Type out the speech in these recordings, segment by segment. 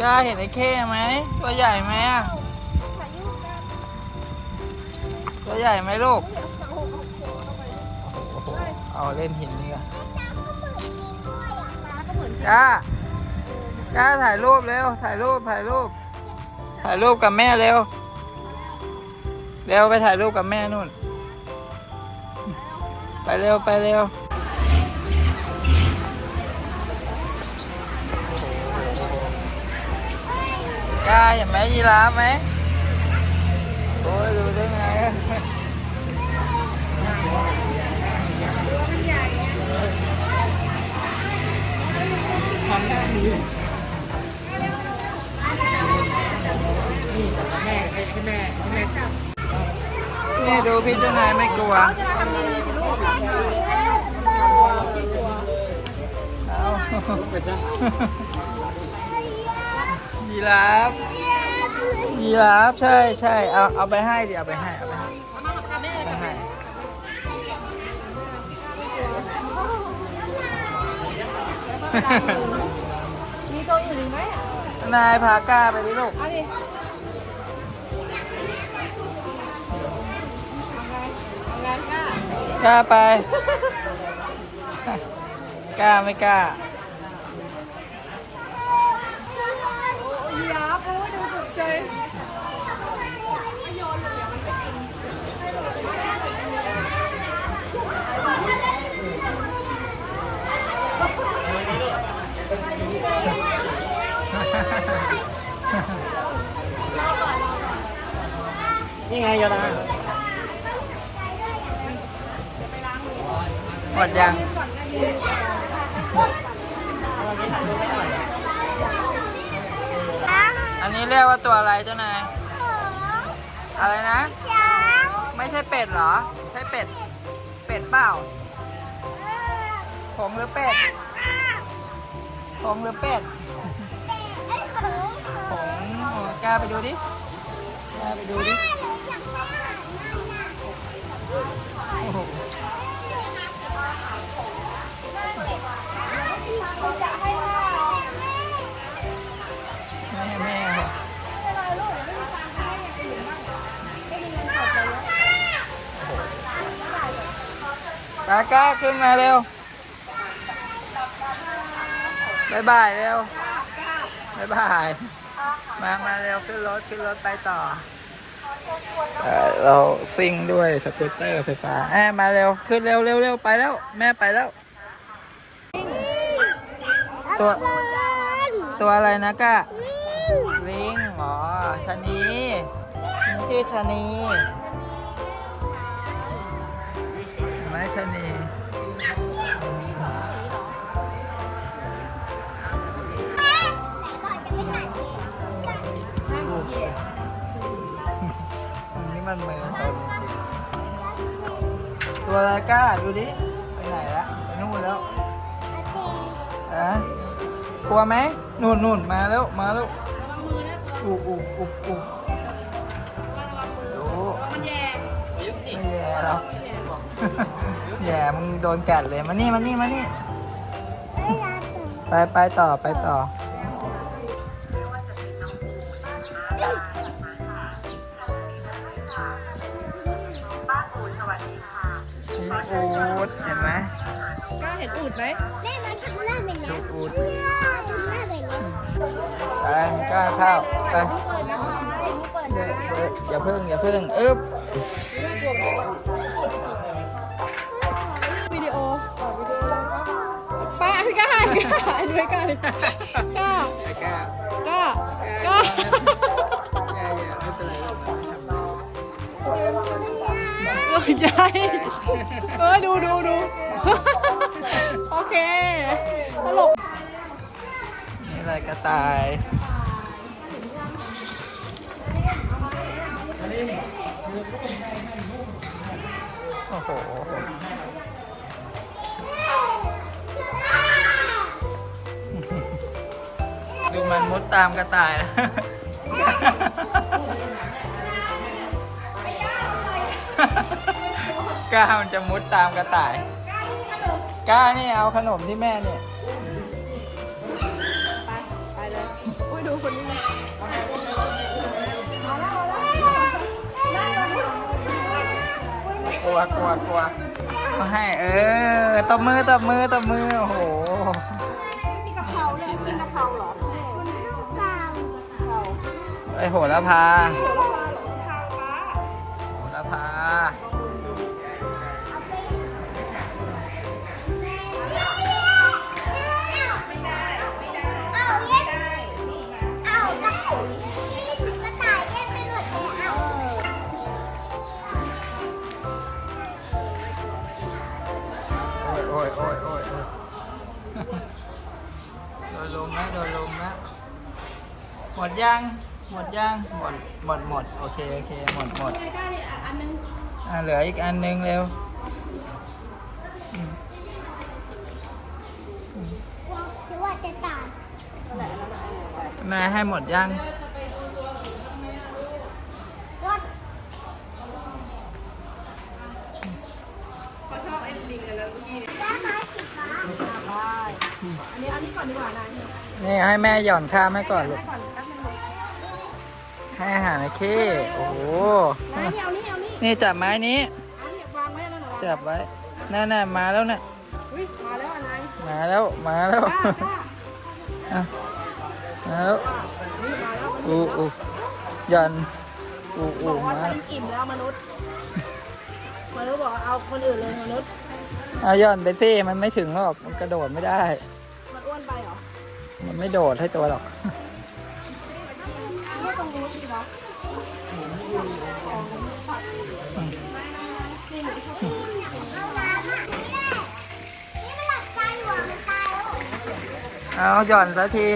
ก้าเห็นไอ้เข้ไหมตัวใหญ่ไหมอะตัวใหญ่ไหมลูกอ้โหเอาเล่นหินนี่ก่อนก็เหมือนกล้ากล้าถ่ายรูปเร็ว ถ่ายรูปถ่ายรูป ถ่ายรูปกับแม่เร็ว เร็วไปถ่ายรูปกับแม่นู่น ไปเร็วไปเร็ว กล้าเห็นไหมยีราฟไหมโอ้ยดูได้ไงนี่ดูพี่เจ้านา ยไม่กลัวเอายีราฟยีราฟใช่ใช่เอาเอาไปให้ดิเอาไปให้เอาไปให้เอาไปให้มีตัวอื่นอีกไหมอะนายพาก้าไปดิลูกเอาดิทำไงทำไงกล้ากล้าไป กล้าไม่กล้า ยดูตกใจนี่ อะไรเจ้านาย อะไรนะ ไม่ใช่เป็ดเหรอ ใช่เป็ด เป็ดเปล่าผงหรือเป็ดผงหรือเป็ดผงโอ้กล้าไปดูดิกล้าไปดูดิโอ้โหแปาก้าขึ้นมาเร็วบายบายเร็วบายบาย มามาเร็วขึ้นรถขึ้นรถไปต่อเอ่อเราซิ่งด้วยสกูตเตอร์ไฟฟ้าแอบมาเร็วขึ้นเร็วเร็วเร็วไปแล้ว แม่ไปแล้ว ตัว ตัวอะไรนะก้าลิงอ๋อชะนีนี่ชื่อชะนี เห็นไหมชะนีอันนี้มันมือตนตัวอะไรก้าดูดิ ไปไหนละไปนู่นแล้วอะกลัวไหมนู่นนู่นมาแล้ว มาแล้วอุบอุบอุบอุบดูมันแย่ไม่แย่หรอก แย่มึงโดนกัดเลยมานี่มานี่มานี่ ไปไปต่อไปต่อมีอูดเห็นไหมกล้าเห็นอูดไหมแม่มันทำหน้าแบบนี้ดูอูดทำหน้าแบบนี้ไปกล้าเข้าไปเดี๋ยวเดี๋ยวอย่าเพิ่งอย่าเพิ่งอึ๊บ ด้วยกล้ากล้ากล้ากล้ากล้าอย่าอย่าไม่เป็นไรหรอกเออใหญ่เออดูดูดูโอเคตลกนี่อะไรกระต่ายโอ้โห มันมุดตามกระต่ายนะก้ามันจะมุดตามกระต่าย ก้านี่เอาขนมที่แม่เนี่ยไปไปเลยโอ้ยดูคนนี้กลัวกลัวกลัวให้เออตบมือตบมือตบมือโอ้โห ไอโหระพา โหระพา ยังหมดหมดหมดโอเคโอเคหมดหมดได้ได้เลยอะอันนึงอะเหลืออีกอันนึงเร็วคิดว่าจะตายนายให้หมดยังรถเขาชอบไอ้ลิงเลยแล้วเมื่อกี้เนี่ยได้ไหมสีฟ้าได้อันนี้อันนี้ก่อนดีกว่านายนี่ให้แม่หย่อนข้ามให้ก่อนลูกก่อนแป๊บนึง ให้อาหารไอ้เข้โอ้โหนายนี่เอานี่เอานี่นี่จับไม้นี้อันนี้วางไว้แล้วเหรอจับไว้นั่นน่ะมาแล้วน่ะ อุ้ยมาแล้วอะนายมาแล้ว มาแล้วกล้ากล้าอะมาแล้วนี่มาแล้วอูอูหย่อนอูอูบอกว่ามาฉันอิ่มแล้วมนุษย์มนุษย์บอกเอาคนอื่นเลยมนุษย์เอาหย่อนไปสิมันไม่ถึงหรอก มันกระโดดไม่ได้ มันอ้วนไปเหรอมันไม่โดดให้ตัวหรอกไม่ ตรงนู้นสิคะเอาน้ำอะนี่แหละเอาหย่อนสักที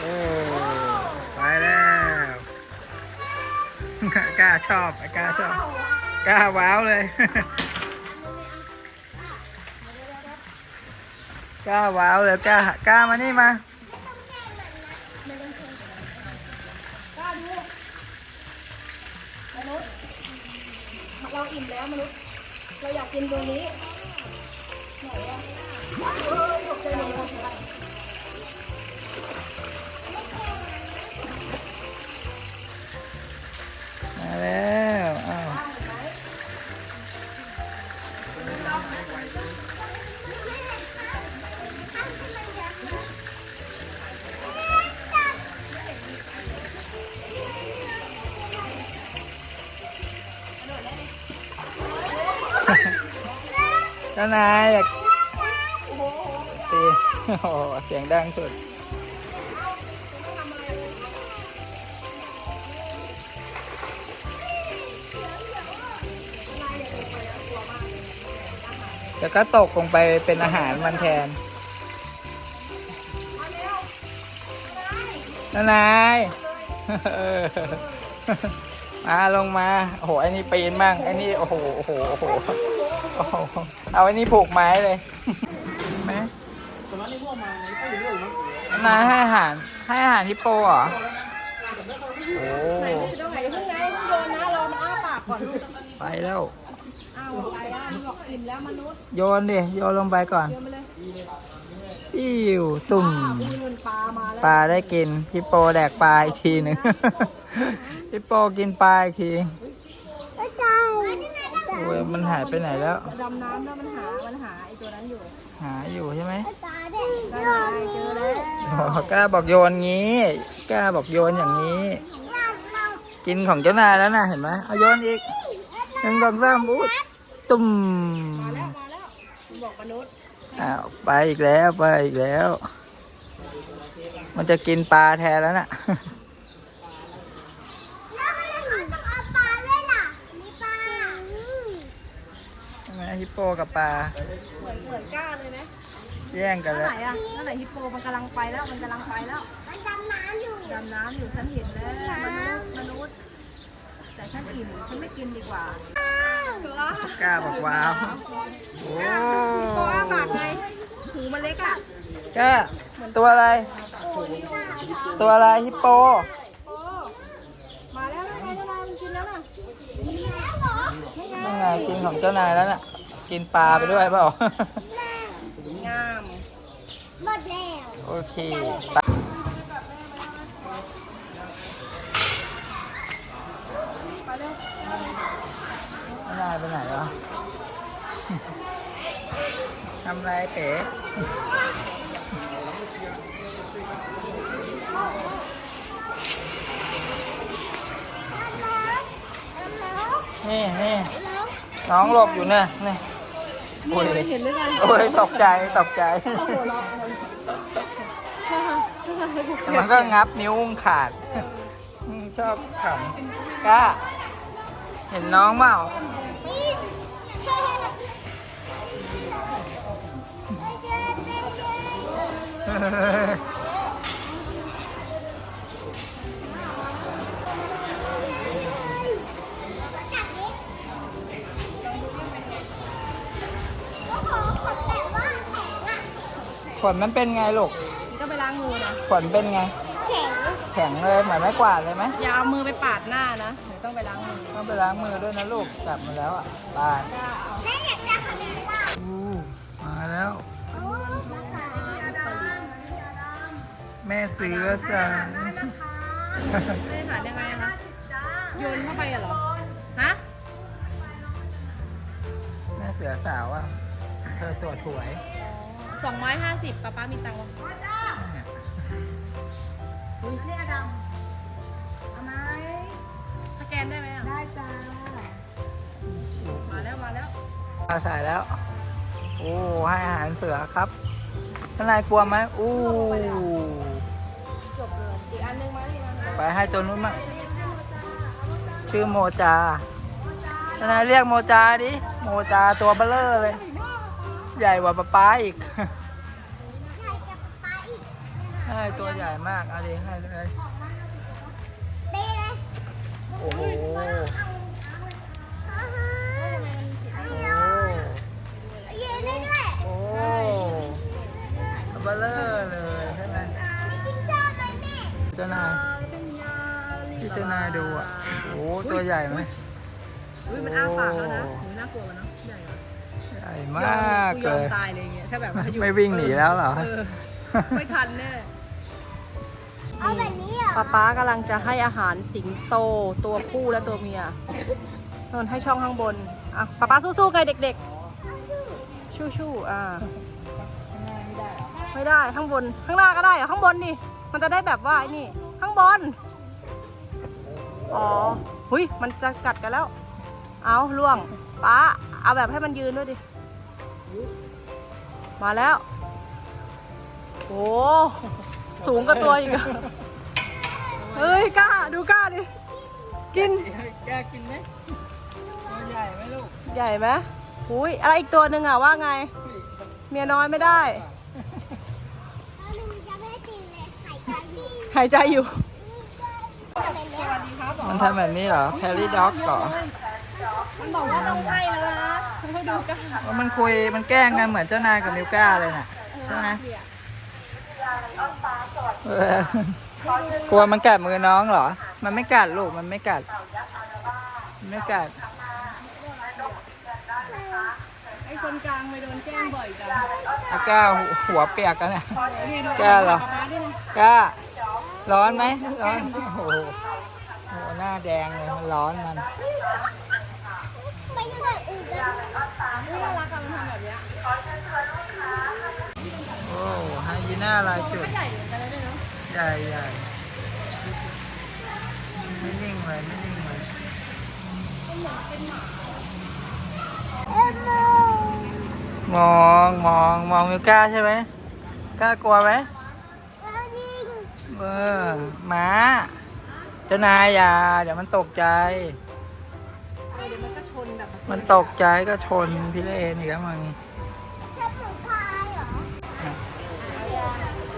โอ้ไปแล้วกล้าชอบกล้าชอบกล้าว้าวเลยกล้าว้าวเลยกล้ากล้ามานี่มานุษย์เราอิ่มแล้วมนุษย์ เราอยากกินตัวนี้ไหนอะ มดเลยมาแล้วอ้าวเจ้านายอยากตี โอ้เสียงดังสุดแล้วก็ตกลงไปเป็นอาหารมันแทนนานายมาลงมา โอ้โหอ้นี่ปีนมั่งอ้นี่โอ้โอ้โห โอ้โห โอ้โห เอาอ้นี่ผูกไม้เลยไหม ตอนนั้นนี่พวกมาในตู้เรื่องมั้ง นายให้อาหาร ให้อาหารฮิปโปเหรอโอ้ไหนไม่ตรงไหนเพิ่งไงเพิ่งโยนนะเรามาอ้าปากก่อนลูกไปแล้ว อ้าวไปอะมันบอกอิ่มแล้วมนุษย์โยนดิ โยนลงไปก่อนโยนไปเลยอิ่วตุ่มอ้าวมีเงินปลามาแล้วปลาได้กินฮิปโปแดกปลาอีกทีหนึ่งฮิปโปกินปลาอีกทีกระต่าย โอ้ยมันหายไปไหนแล้ว ดำน้ำแล้วมันหา มันหาไอตัวนั้นอยู่หาอยู่ใช่ไหมกระต่ายเด็กได้ไงเจอแล้วอ๋อกล้าบอกโยนงี้กล้าบอกโยนอย่างนี้เราเรากินของเจ้านายแล้วนะเห็นไหมเอาโยนอีกหนึ่งสองสามอุ๊ยตุ่มมาแล้วมาแล้วคุณบอกมนุษย์อ้าวไปอีกแล้วไปอีกแล้ว มันจะกินปลาแทนแล้วน่ะ แล้วมันต้องเอาปลาด้วยล่ะมีปลา ใช่ไหม ฮิปโปกับปลา เหมือนเหมือนกล้าเลยไหมแย่งกันนั่นแล้ว ไหนอะนั่นไหนฮิปโปมันกำลังไปแล้ว มันกำลังไปแล้ว มันดำน้ำอยู่ ดำน้ำอยู่ฉันเห็นแล้วมนุษย์มนุษย์แแต่ฉันอิ่มฉันไม่กินดีกว่า กล้าบอกว้าว โอ้โอ้อาปากไงหูมันเล็กอะกล้า ตัวอะไร ตัวอะไรฮิปโปโอ้มาแล้วนะไงเจ้านายมันกินแล้วน่ะ นี่ไงกินของเจ้านายแล้วน่ะ กินปลาไปด้วยเปล่า งามหมดแล้วโอเคไปไม่ได้ไปไหนวะทำไรเป๋นี่นี่น้องหลบอยู่เนี่ยนี่ โอ้ยเห็นหรือไงโอ้ยตกใจตกใจหัวเราะมันมันก็งับนิ้วขาดอืมชอบขำกล้า เห็นน้องเปล่า ขนมันเป็นไงลูกก็ไปล้างมือนะขนเป็นไงแข็งเลยเหมือนไม้กวาดเลยไหมอย่าเอามือไปปาดหน้านะเดี๋ยวต้องไปล้างมือต้องไปล้างมือด้วยนะลูกจับมาแล้วอะไปแม่อยากได้ขนมว่าอู้มาแล้วโอ้ภาษาแม่เสือสั่งไม่ได้ผ่านยังไงอะคะโยนเข้าไปอะเหรอฮะแม่เสือสาวอะเธอตัวถวย สองไม้ห้าสิบป้าป้ามีตังค์วะเนี่ยนี่อดำเอาไหมสแกนได้ไหมอะ ได้จ้ามาแล้วมาแล้ว มาถ่ายแล้ว โอ้ให้อาหารเสือครับท่านนายกลัวไหมอู้จบเลย อีกอันหนึงมาดินะไปให้ตัวนู้นมั่งชื่อโมจาท่านนายเรียกโมจาดิ โมจาตัวเบลเลอร์เลย ใหญ่กว่าป๊าป๊าอีกใหญ่กับป๊าอีกให้ตัวใหญ่มากเอาดิให้เลยเต้เลยโอ้โหอ่าฮะโอ้ยืนได้ด้วยโอ้ตัวเบลเลอร์เลยใช่ไหมมีจิ้งจอกไหมแม่เจ้านายที่เจ้านายดูอะ โอ้ตัวใหญ่ไหมอุ้ยมันอ้าปากแล้วนะหูน่ากลัวมันเนาะให ญ่อะใหญ่มากกูยเลอมยตายเลยอย่างเงี้ยถ้าแบบว่าอยู่ไม่วิ่งหนีแล้วเหรอ เออไม่ทันแน่เอาแบบนี้เหรอป๊าป๊ากำลังจะให้อาหารสิงโตตัวผู้และตัวเมียนนให้ช่องข้างบนอะป๊าป๊าสู้ๆไงเด็กๆ ชู้ๆอ่า ไม่ได้ข้างบนข้างหน้าก็ได้เหรอะข้างบนดิมันจะได้แบบว่าไอ้นี่ ข้างบน อ๋อหุยมันจะกัดกันแล้ว เอาล่วงป๊าเอาแบบให้มันยืนด้วยดิ มาแล้ว โอ้สูงกว่าตัวอีกอะเฮ้ยกล้าดูกล้าดิ กิน แกกินไหมตัวใหญ่ไหมลูกใหญ่ไหมหุยอะไรอีกตัวหนึ่งอะว่าไง เมียน้อยไม่ได้แล้วหนูจะไม่ให้กินเลยหายใจวิ่งหายใจอยู่จะเป็นเนี้ยมันทำแบบนี้เหรอแพรี่ด็อกเหรอ มันบอกว่าต้องให้แล้วนะให้ดูกันว่ามันคุยมันแกล้งกันเหมือนเจ้านายกับมิวก้าเลยน่ะใช่ไหมเออกลัวมันกัดมือน้องเหรอ มันไม่กัดลูกมันไม่กัดมันไม่กัดไอ้คนกลางไปโดนแกล้งบ่อยจังไอ้ก้าหัวเปียกกันน่ะเนี่ยดูกล้าเหรอป๊าด้วยนะกล้าร้อนไหมร้อนโอ้โหโอ้โหหน้าแดงเลยมันร้อนมัน โอ้ไฮยีน่าลายจุดใหญ่เหมือนกันเลยเนาะใหญ่ใหญ่ไม่นิ่งเลยไม่นิ่งเลยเอ็มโมมองมองมองมิวก้าใช่ไหมกล้ากลัวไหมแล้วยิงเออหมาเจ้านายอย่าเดี๋ยวมันตกใจเดี๋ยว มันตกใจก็ชนพี่เลนอีกแล้วมึง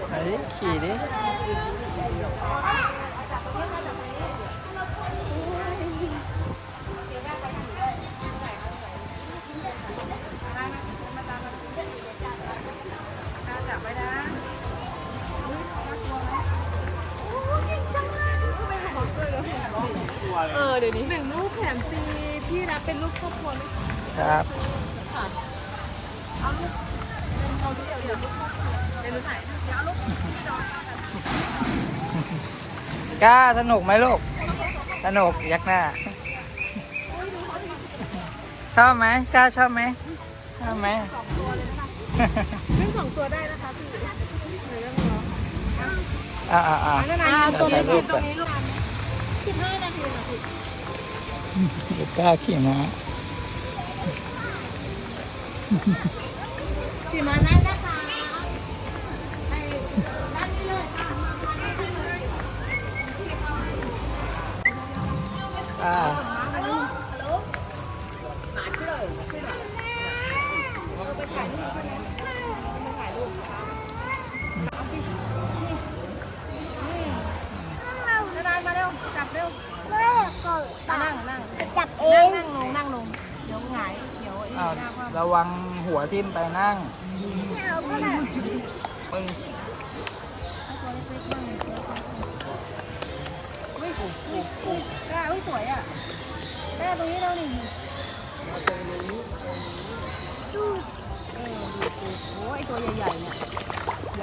ไหนขี่ดิเออเดี๋ยวนี้หนึ่งลูกแถมซี พี่รับเป็นลูกครอบครัวไหมครับเอาลูกเป็นเอาที่เดียวเดี๋ยวลูกครอบครัวเป็นรุ่นไหนเดี๋ยวเอาลูกกล้าสนุกไหมลูก สนุกยักหน้า ชอบไหมกล้าชอบไหมชอบไหมเรื่องสองตัวได้นะคะพี่หรือเรื่องร้องอ่าอ่าอ่านั่นนะตัวนี้ตรงนี้ลูก เด็กกล้าขี่ม้าสี่มานั่นะคะไอ้นั่นนี่เลย ค่ะอ่าฮัลโหลฮัลโหลหมาชื่ออะไรชื่ออะไรเราไปถ่ายรูปใช่ไหมไปถ่ายรูปนะคะเอาสินี่นานๆมาเร็วจับเร็วไม่กดมานั่งนั่งจับเอนั่งงนั่งลงนั่งลงเดี๋ยวหงายเดี๋ยวไอ้อ้าวหน้าคว่ำระวังหัวทิ่มไปนั่งเอาก็ได้ปึ้งเอาตัวเล็กๆบ้างเลยตัวเล็กๆเฮ้ยอุ้ยอุ้ยแก้อุ้ยสวยอะแก้ตรงนี้เราหนึ่งเออดูดูโอ้ยไอ้ตัวใหญ่ๆเนี่ย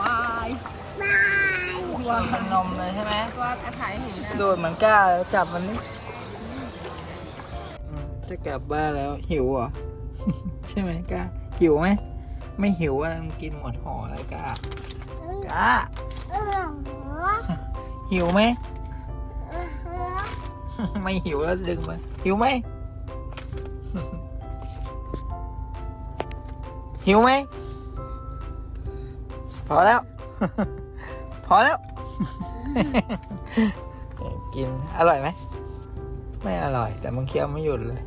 วาย บายว้ามันนมเลยใช่ไหม ตัวถ่ายให้เห็นนะโดดเหมือนกล้าแล้วจับมันนี่อืม จะกลับบ้านแล้วหิวเหรอ ใช่ไหมกล้าหิวไหมไม่หิวอะมันกินหมดห่อเลยกล้ากล้าเออหิวไหมเออไม่หิวแล้วดึงมาหิวไหมหิวไหมพอแล้ว พอแล้ว กินอร่อยไหม ไม่อร่อยแต่มึงเคี้ยวไม่หยุดเลย